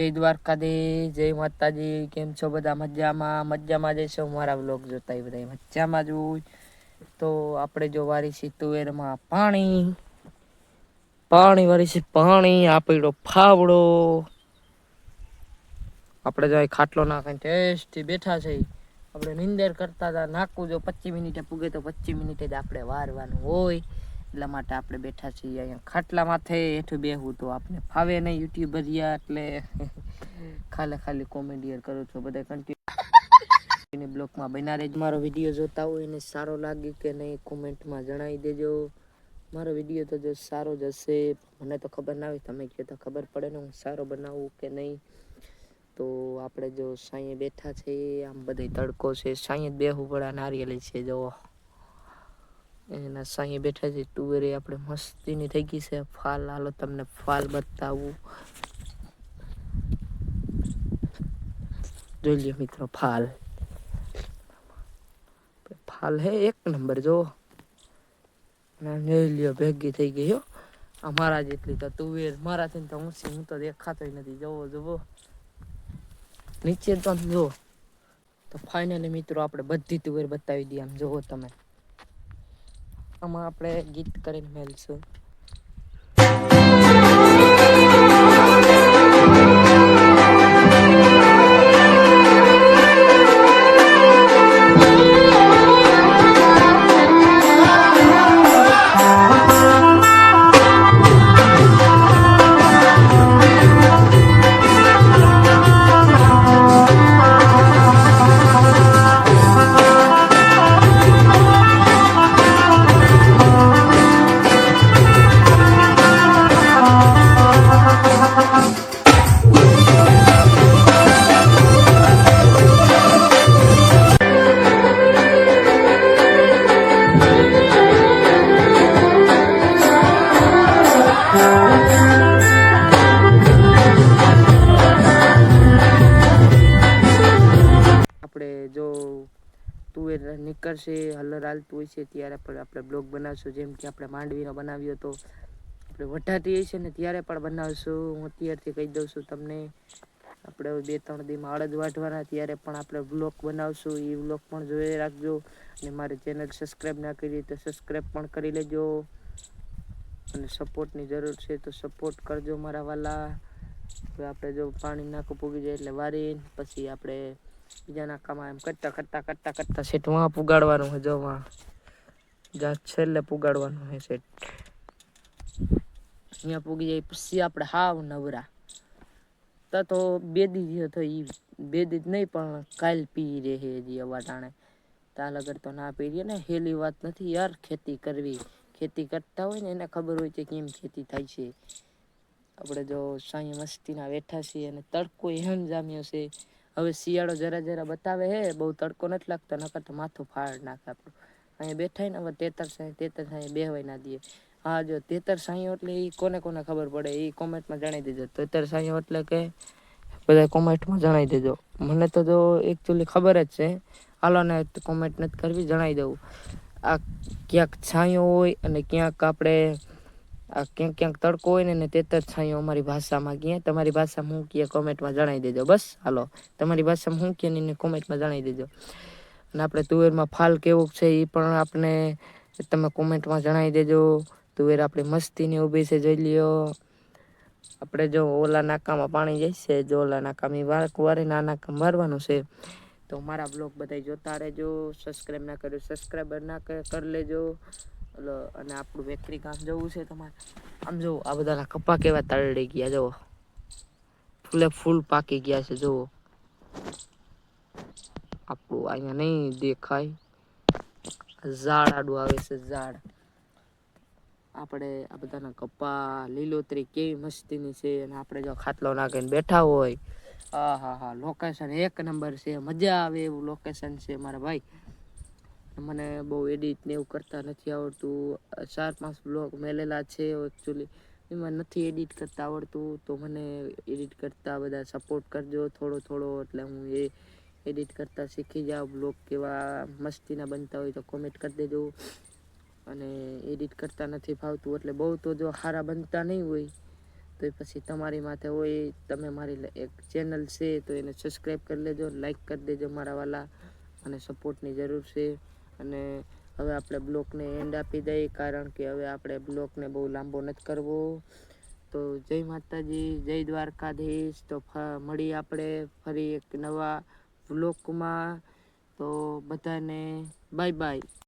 જય દ્વારકાધીશ, જય માતાજી, કેમ છો બધા મજામાં? મજામાં જઈશો મારા બ્લોગ જોતા એ બધા મજામાં જોઈ તો આપણે જો વારીશી તુવેરમાં પાણી. પાણી વારીશી પાણી આપડો ફાવડો. આપણે જો ખાટલો નાખીને ટેસ્ટથી બેઠા છે આપણે નિંદર કરતા હતા, નાખવું જો પચીસ મિનિટે પૂગે તો પચીસ મિનિટે જ આપણે વારવાનું હોય. એટલા માટે આપણે બેઠા છીએ અહીંયા ખાટલા માથે હેઠું બેહવું તો આપણે ફાવે નહીં યુટ્યુબરિયા એટલે ખાલી ખાલી કોમેડિયર કરું છું. બધા કન્ટિન્યુ બ્લોગમાં બના રહેજો. મારો વીડિયો જોતા હોય એને સારો લાગે કે નહીં કોમેન્ટમાં જણાવી દેજો. મારો વીડિયો તો જો સારો જ હશે. મને તો ખબર ના હોય, તમે કહો તો ખબર પડે ને હું સારો બનાવું કે નહીં. તો આપણે જો સાંઈએ બેઠા છે આમ બધે તડકો છે. સાંઈએ જ બેહવું પડે નારિયેલી છે જો એના સાંઈ બેઠા છે ટુવેરે આપણે મસ્તીની થઈ ગઈ છે. ફાલ, હાલો તમને ફાલ બતાવું. જોઈ લ્યો મિત્રો, ફાલ. ફાલ હે, એક નંબર, જો. જોઈ લ્યો, ભેગી થઈ ગઈ હો. આ મારા જેટલી તો તુવેર, મારાથી તો ઊંચી હું તો દેખાતોય નથી. જોવો જોવો નીચે તો આમ જો તો ફાઇનલી મિત્રો, આપણે બધી તુવેર બતાવી દઈએ આમ. જોવો તમે. આમાં આપણે ગીત કરીને મેલશું. નીકળશે હલર હાલતું હોય છે ત્યારે પણ આપણે બ્લોગ બનાવશું. જેમ કે આપણે માંડવીનો બનાવ્યો તો આપણે વઢાતી હોય છે ને ત્યારે પણ બનાવશું. હું અત્યારથી કહી દઉં છું તમને, આપણે બે ત્રણ દીમાં અડદ વાઢવાના, ત્યારે પણ આપણે વ્લોગ બનાવશું. એ વ્લોગ પણ જોઈ રાખજો. અને મારી ચેનલ સબસ્ક્રાઈબ ના કરી તો સબસ્ક્રાઈબ પણ કરી લેજો. અને સપોર્ટની જરૂર છે તો સપોર્ટ કરજો મારા વાલા. આપણે જો પાણી નાખું પૂગી જાય એટલે વારી પછી આપણે બીજા નાકામાં એમ કરતા કરતા કરતા કરતા સેટ વાં પુગાડવાનું જો વાં જ્યાં છેલ્લે પુગાડવાનું છે સેટ અહીંયા પૂગી જાય પછી આપણે હાવ નવરા. તો તો બે દી તો ઈ. બે દી નહીં પણ કાલ પી રહે હજી અવાટાણે તાલ અગર તો ના પી ને, હેલી વાત નથી યાર ખેતી કરવી. ખેતી કરતા હોય ને એને ખબર હોય છે કેમ ખેતી થાય છે. આપણે જો સાંઈ મસ્તીના બેઠા છીએ અને તડકો એમ જામ્યો છે. હવે શિયાળો જરા જરા બતાવે હે, બહુ તડકો નથી લાગતો, નકર તો માથું ફાડ નાખે આપણું. અહીંયા બેઠા ને, હવે તેતર સાંઈ તેતર સાંઈ બેહવાય ના દઈએ હા, જો તેતર સાંઈ એટલે એ કોને કોને ખબર પડે એ કોમેન્ટમાં જણાવી દેજો. તેતર સાંઈ એટલે કે બધા કોમેન્ટમાં જણાવી દેજો. મને તો જો એકચ્યુઅલી ખબર જ છે હાલોને કોમેન્ટ નથી કરવી જણાવી દઉં. આ ક્યાંક છાંયો હોય અને ક્યાંક આપણે આ ક્યાંક ક્યાંક તડકો હોય ને તેતર છાંયો અમારી ભાષામાં ક્યાં તમારી ભાષામાં હું કહે કોમેન્ટમાં જણાવી દેજો. બસ, હાલો. તમારી ભાષામાં હું કહે ને કોમેન્ટમાં જણાવી દેજો. અને આપણે તુવેરમાં ફાલ કેવું છે એ પણ આપણે તમે કોમેન્ટમાં જણાવી દેજો. તુવેર આપણી મસ્તીની ઊભી છે જોઈ લ્યો. આપણે જો ઓલા નાકામાં પાણી જાય છે જો ઓલા નાકામાં વાર વારે ના નાકા મારવાનું છે. તો મારા બ્લોગ બધા જોતા રહેજો. સબસ્ક્રાઈબ ના કર્યો, સબસ્ક્રાઈબર ના કરી લેજો. ઓલો અને આપણું વેકરી કામ જવું છે તમારે. આમ જો આ બધાના કપા કેવા તળડી ગયા, જુઓ. ફૂલે ફૂલ પાકી ગયા છે, જુઓ. આપણું અહીંયા નહીં દેખાય. ઝાડ આડું આવે છે, ઝાડ. આપણે આ બધાના કપા, લીલોતરી કેવી મસ્તીની છે અને આપણે જો ખાટલો નાખીને બેઠા હોય. હા હા હા લોકેશન એક નંબર છે, મજા આવે એવું લોકેશન છે મારા ભાઈ. મને બહુ એડિટ ને એવું કરતા નથી આવડતું. ચાર પાંચ બ્લોગ મેલેલા છે એકચ્યુઅલી એમાં નથી એડિટ કરતા આવડતું, તો મને એડિટ કરતા બધા સપોર્ટ કરજો થોડો થોડો, એટલે હું એ એડિટ કરતા શીખી જાઉં. બ્લોગ કેવા મસ્તીના બનતા હોય તો કોમેન્ટ કરી દેજો. અને એડિટ કરતા નથી ફાવતું, એટલે બહુ તો જો સારા બનતા નહીં હોય, તો એ પછી તમારી માથે હોય, તમે મારી એક ચેનલ છે, તો એને સબસ્ક્રાઈબ કરી લેજો લાઈક કરી દેજો મારા વાલા. અને સપોર્ટની જરૂર છે. અને હવે આપણે બ્લોકને એન્ડ આપી દઈએ, કારણ કે હવે આપણે બ્લોકને બહુ લાંબો નથી કરવો. તો જય માતાજી, જય દ્વારકાધીશ. તો મળી આપણે ફરી એક નવા બ્લોકમાં. તો બધાને બાય બાય